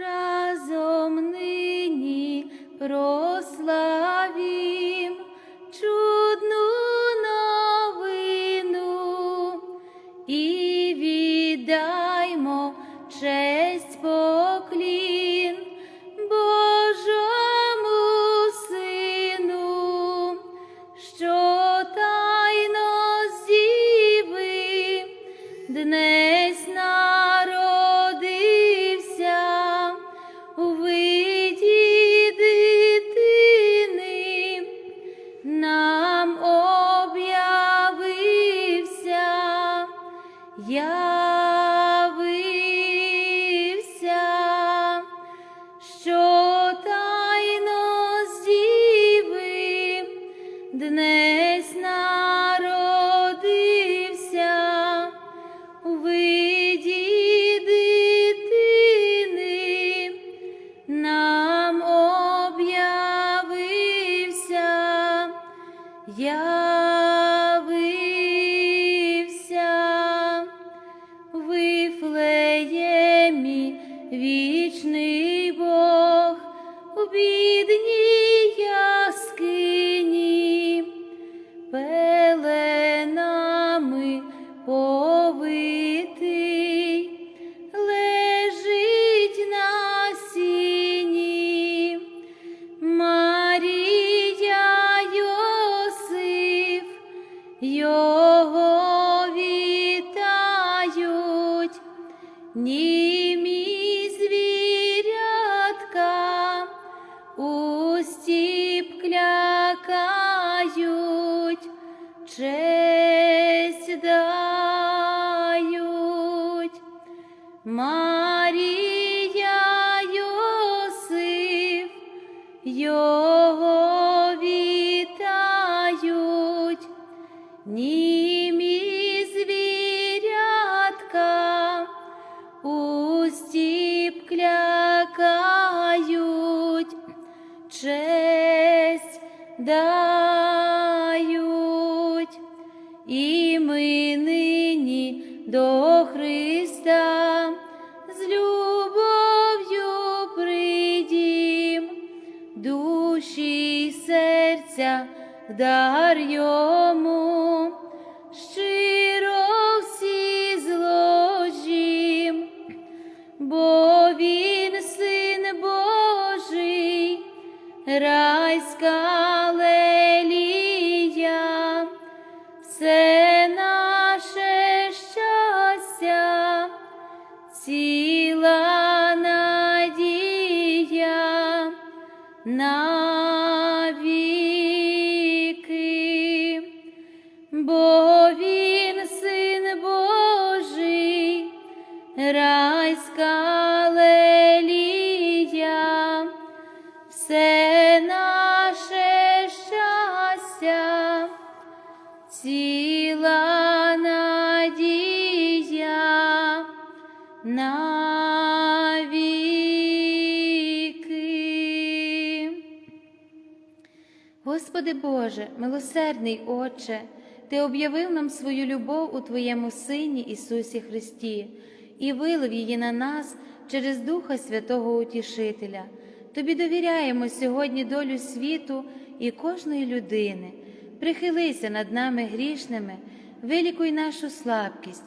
разом нині прославім серця щастя, ціла надія на віки. Господи Боже, милосердний Отче, Ти об'явив нам свою любов у Твоєму Сині Ісусі Христі і вилив її на нас через Духа Святого Утішителя. Тобі довіряємо сьогодні долю світу і кожної людини. Прихилися над нами грішними, вилікуй нашу слабкість,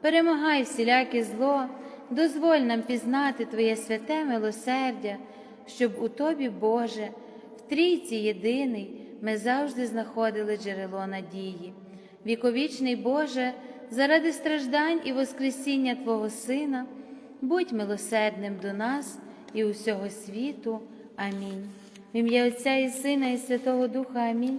перемагай всіляке зло, дозволь нам пізнати Твоє святе милосердя, щоб у Тобі, Боже, в трійці єдиний ми завжди знаходили джерело надії. Віковічний Боже, заради страждань і Воскресіння Твого Сина, будь милосердним до нас і усього світу. Амінь. В ім'я Отця і Сина, і Святого Духа Амінь.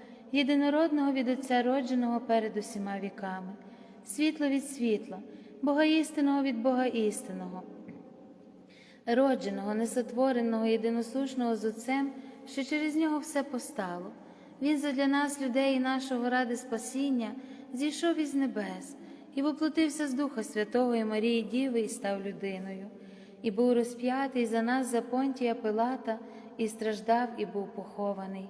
єдинородного від Отця родженого перед усіма віками, світло від світла, Бога істинного від Бога істинного. Родженого, несотвореного, єдиносушного з Отцем, що через нього все постало. Він задля нас, людей і нашого ради спасіння, зійшов із небес і воплотився з Духа Святого і Марії Діви і став людиною, і був розп'ятий за нас за понтія Пилата, і страждав, і був похований,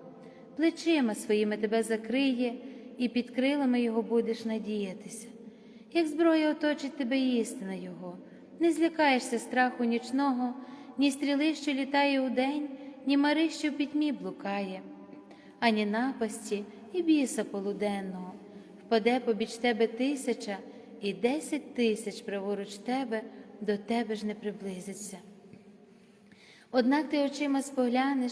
Плечима своїми тебе закриє, і під крилами Його будеш надіятися. Як зброя оточить тебе істина Його, не злякаєшся страху нічного, ні стріли, що літає удень, ні мари, що в пітьмі блукає, ані напасті і біса полуденного. Впаде побіч тебе тисяча і десять тисяч праворуч тебе, до тебе ж не приблизиться. Однак ти очима споглянеш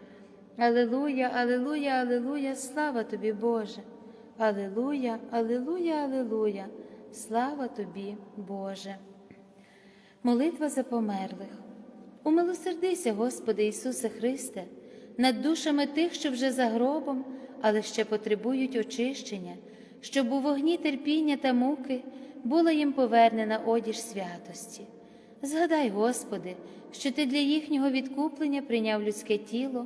Алилуя, Алилуя, Алилуя, слава тобі, Боже. Алилуя, Алилуя, Алилуя, слава тобі, Боже. Молитва за померлих. Умилосердися, Господи Ісусе Христе, над душами тих, що вже за гробом, але ще потребують очищення, щоб у вогні терпіння та муки була їм повернена одіж святості. Згадай, Господи, що Ти для їхнього відкуплення прийняв людське тіло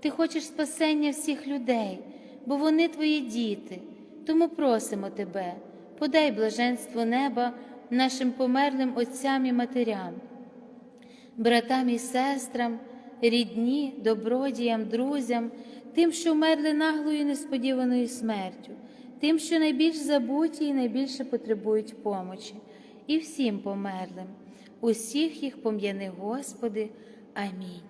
Ти хочеш спасення всіх людей, бо вони Твої діти, тому просимо Тебе, подай блаженство неба нашим померлим отцям і матерям, братам і сестрам, рідні, добродіям, друзям, тим, що вмерли наглою несподіваною смертю, тим, що найбільш забуті і найбільше потребують помочі, і всім померлим, усіх їх пом'яни, Господи. Амінь.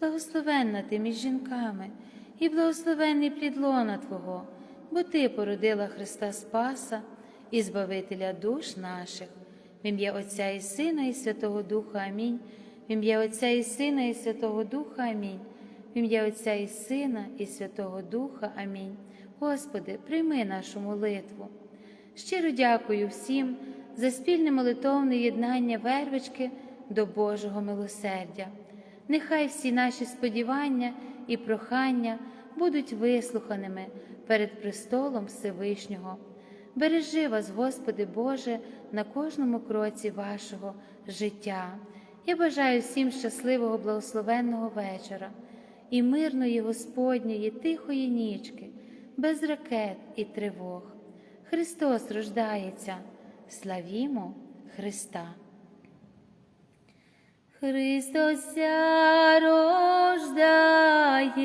благословенна ти між жінками, і благословенний плід лона Твого, бо Ти породила Христа Спаса і Збавителя душ наших. В ім'я Отця і Сина, і Святого Духа Амінь. В ім'я Отця і Сина, і Святого Духа Амінь. В ім'я Отця і Сина, і Святого Духа Амінь. Господи, прийми нашу молитву. Щиро дякую всім за спільне молитовне єднання вервички до Божого милосердя. Нехай всі наші сподівання і прохання будуть вислуханими перед престолом Всевишнього. Бережи вас, Господи Боже, на кожному кроці вашого життя. Я бажаю всім щасливого, благословенного вечора і мирної Господньої, тихої нічки, без ракет і тривог. Христос рождається, славімо Христа. Христос рождає,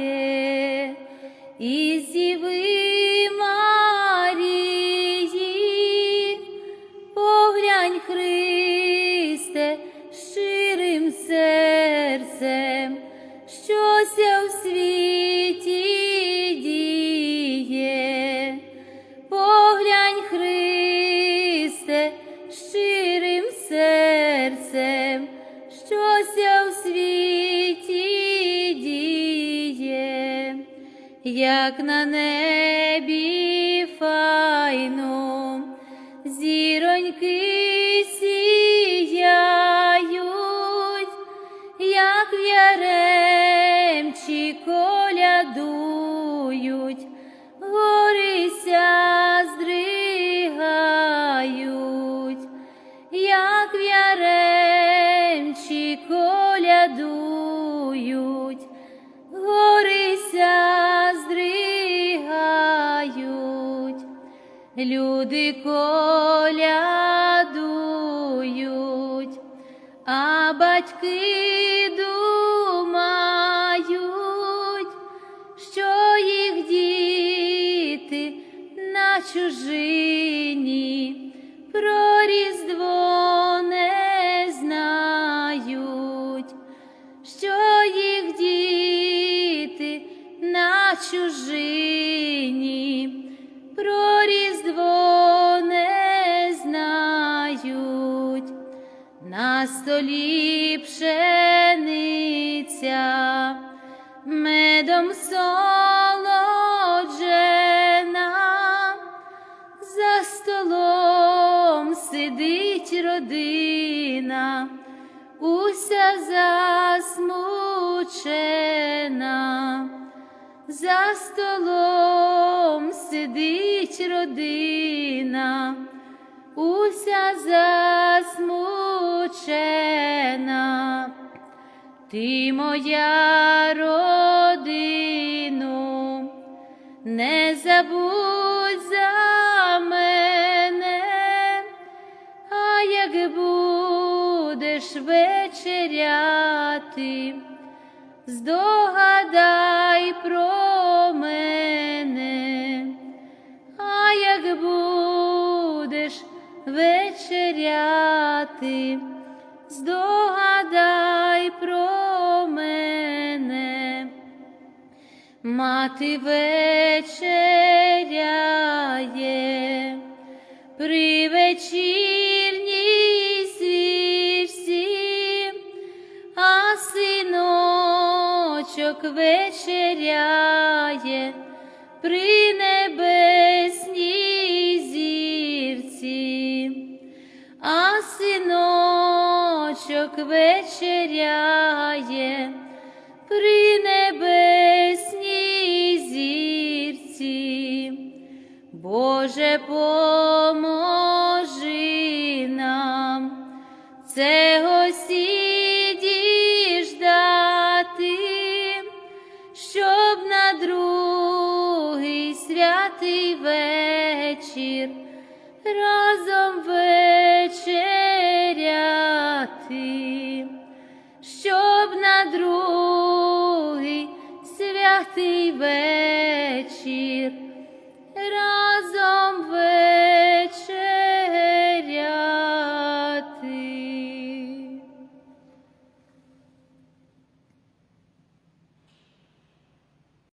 і зіви як на небі файно, зіроньки на за столом сидить родина, уся засмучена. Ти моя родину, не забудь за мене, а як будеш вечеряти, здогадай про вечеряти, здогадай про мене. Мати вечеряє. При вечірній свічці, а синочок вечеряє. При синочок вечеряє при небесній зірці. Боже, поможи нам цього сіді ждати, щоб на другий святий вечір другий святий вечір